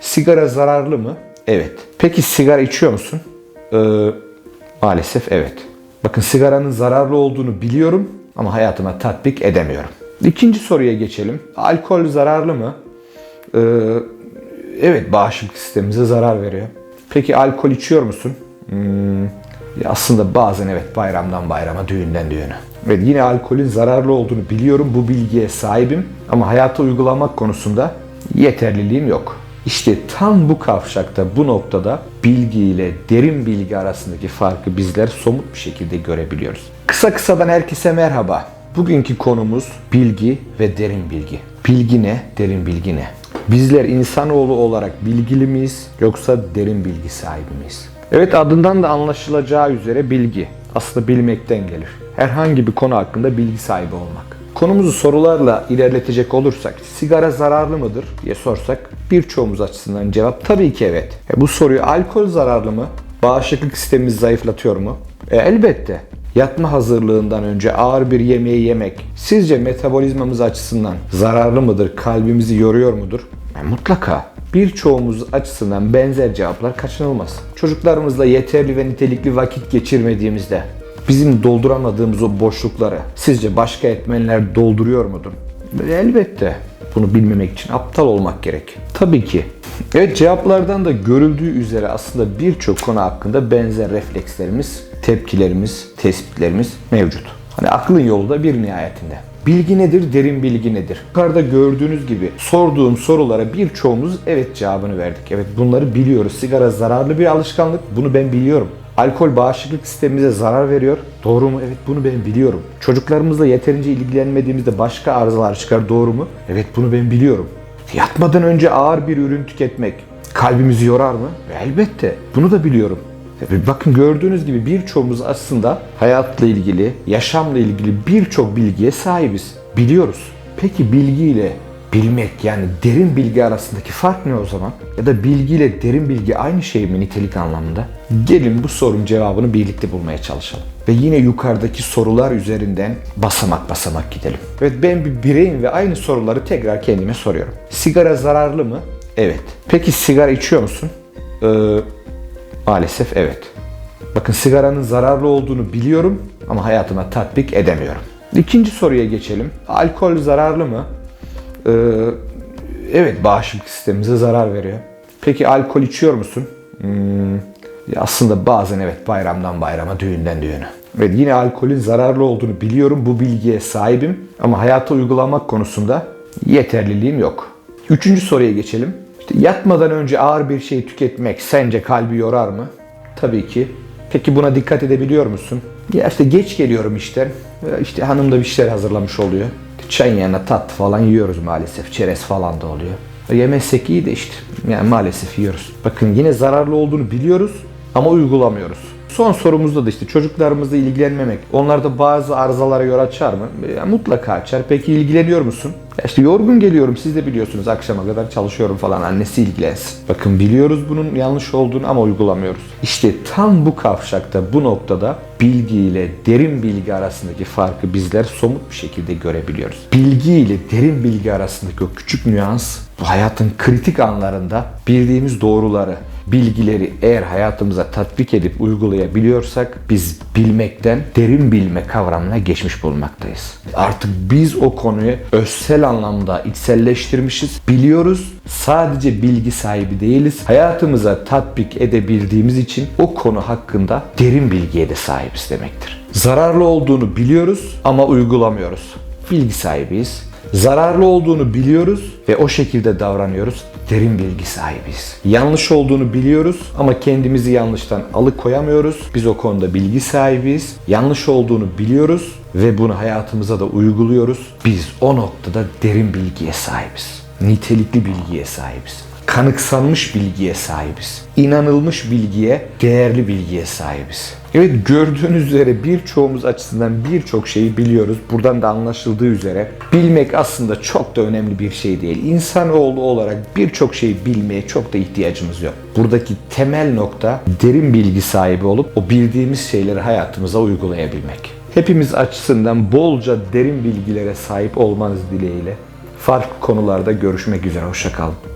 Sigara zararlı mı? Evet. Peki sigara içiyor musun? Ee, maalesef evet. Bakın sigaranın zararlı olduğunu biliyorum ama hayatıma tatbik edemiyorum. İkinci soruya geçelim. Alkol zararlı mı? Ee, evet bağışıklık sistemimize zarar veriyor. Peki alkol içiyor musun? Hmm, aslında bazen evet bayramdan bayrama, düğünden düğüne. Evet yine alkolün zararlı olduğunu biliyorum, bu bilgiye sahibim ama hayata uygulamak konusunda yeterliliğim yok. İşte tam bu kavşakta, bu noktada bilgi ile derin bilgi arasındaki farkı bizler somut bir şekilde görebiliyoruz. Kısa kısadan herkese merhaba. Bugünkü konumuz bilgi ve derin bilgi. Bilgi ne, derin bilgi ne? Bizler insanoğlu olarak bilgili miyiz yoksa derin bilgi sahibi miyiz? Evet adından da anlaşılacağı üzere bilgi aslında bilmekten gelir. Herhangi bir konu hakkında bilgi sahibi olmak. Konumuzu sorularla ilerletecek olursak sigara zararlı mıdır diye sorsak birçoğumuz açısından cevap tabii ki evet. E, bu soruyu alkol zararlı mı? Bağışıklık sistemimizi zayıflatıyor mu? E, elbette. Yatma hazırlığından önce ağır bir yemeği yemek sizce metabolizmamız açısından zararlı mıdır? Kalbimizi yoruyor mudur? E, mutlaka. Birçoğumuz açısından benzer cevaplar kaçınılmaz. Çocuklarımızla yeterli ve nitelikli vakit geçirmediğimizde bizim dolduramadığımız o boşlukları sizce başka etmenler dolduruyor mudur? Elbette. Bunu bilmemek için aptal olmak gerek. Tabii ki. Evet cevaplardan da görüldüğü üzere aslında birçok konu hakkında benzer reflekslerimiz, tepkilerimiz, tespitlerimiz mevcut. Hani aklın yolu da bir nihayetinde. Bilgi nedir, derin bilgi nedir? Yukarıda gördüğünüz gibi sorduğum sorulara birçoğumuz evet cevabını verdik. Evet bunları biliyoruz. Sigara zararlı bir alışkanlık. Bunu ben biliyorum. Alkol bağışıklık sistemimize zarar veriyor. Doğru mu? Evet bunu ben biliyorum. Çocuklarımızla yeterince ilgilenmediğimizde başka arızalar çıkar. Doğru mu? Evet bunu ben biliyorum. Yatmadan önce ağır bir ürün tüketmek kalbimizi yorar mı? Elbette. Bunu da biliyorum. Bakın gördüğünüz gibi birçoğumuz aslında hayatla ilgili, yaşamla ilgili birçok bilgiye sahibiz. Biliyoruz. Peki bilgiyle bilmek yani derin bilgi arasındaki fark ne o zaman? Ya da bilgiyle derin bilgi aynı şey mi nitelik anlamında? Gelin bu sorunun cevabını birlikte bulmaya çalışalım. Ve yine yukarıdaki sorular üzerinden basamak basamak gidelim. Evet ben bir bireyim ve aynı soruları tekrar kendime soruyorum. Sigara zararlı mı? Evet. Peki sigara içiyor musun? Ee, Maalesef evet. Bakın sigaranın zararlı olduğunu biliyorum ama hayatıma tatbik edemiyorum. İkinci soruya geçelim. Alkol zararlı mı? Ee, evet bağışıklık sistemimize zarar veriyor. Peki alkol içiyor musun? Hmm, aslında bazen evet bayramdan bayrama, düğünden düğüne. Evet yine alkolün zararlı olduğunu biliyorum. Bu bilgiye sahibim ama hayata uygulamak konusunda yeterliliğim yok. Üçüncü soruya geçelim. İşte yatmadan önce ağır bir şey tüketmek sence kalbi yorar mı? Tabii ki. Peki buna dikkat edebiliyor musun? Ya işte geç geliyorum işten. İşte hanım da bir şeyler hazırlamış oluyor. Çayın yanına tat falan yiyoruz maalesef. Çerez falan da oluyor. Yemezsek iyi de işte. Yani maalesef yiyoruz. Bakın yine zararlı olduğunu biliyoruz ama uygulamıyoruz. Son sorumuzda da işte çocuklarımızla ilgilenmemek. Onlarda bazı arızalara yol açar mı? Ya mutlaka açar. Peki ilgileniyor musun? Ya yorgun geliyorum siz de biliyorsunuz akşama kadar çalışıyorum falan annesi ilgilensin. Bakın biliyoruz bunun yanlış olduğunu ama uygulamıyoruz. İşte tam bu kavşakta bu noktada bilgi ile derin bilgi arasındaki farkı bizler somut bir şekilde görebiliyoruz. Bilgi ile derin bilgi arasındaki o küçük nüans hayatın kritik anlarında bildiğimiz doğruları, bilgileri eğer hayatımıza tatbik edip uygulayabiliyorsak biz bilmekten derin bilme kavramına geçmiş bulunmaktayız. Artık biz o konuyu özsel anlamda içselleştirmişiz, biliyoruz. Sadece bilgi sahibi değiliz. Hayatımıza tatbik edebildiğimiz için o konu hakkında derin bilgiye de sahibiz demektir. Zararlı olduğunu biliyoruz ama uygulamıyoruz. Bilgi sahibiyiz. Zararlı olduğunu biliyoruz ve o şekilde davranıyoruz. Derin bilgi sahibiyiz. Yanlış olduğunu biliyoruz ama kendimizi yanlıştan alıkoyamıyoruz. Biz o konuda bilgi sahibiyiz. Yanlış olduğunu biliyoruz ve bunu hayatımıza da uyguluyoruz. Biz o noktada derin bilgiye sahibiz. Nitelikli bilgiye sahibiz kanıksanmış bilgiye sahibiz. İnanılmış bilgiye, değerli bilgiye sahibiz. Evet gördüğünüz üzere birçoğumuz açısından birçok şeyi biliyoruz. Buradan da anlaşıldığı üzere bilmek aslında çok da önemli bir şey değil. İnsanoğlu olarak birçok şeyi bilmeye çok da ihtiyacımız yok. Buradaki temel nokta derin bilgi sahibi olup o bildiğimiz şeyleri hayatımıza uygulayabilmek. Hepimiz açısından bolca derin bilgilere sahip olmanız dileğiyle farklı konularda görüşmek üzere. Hoşçakalın.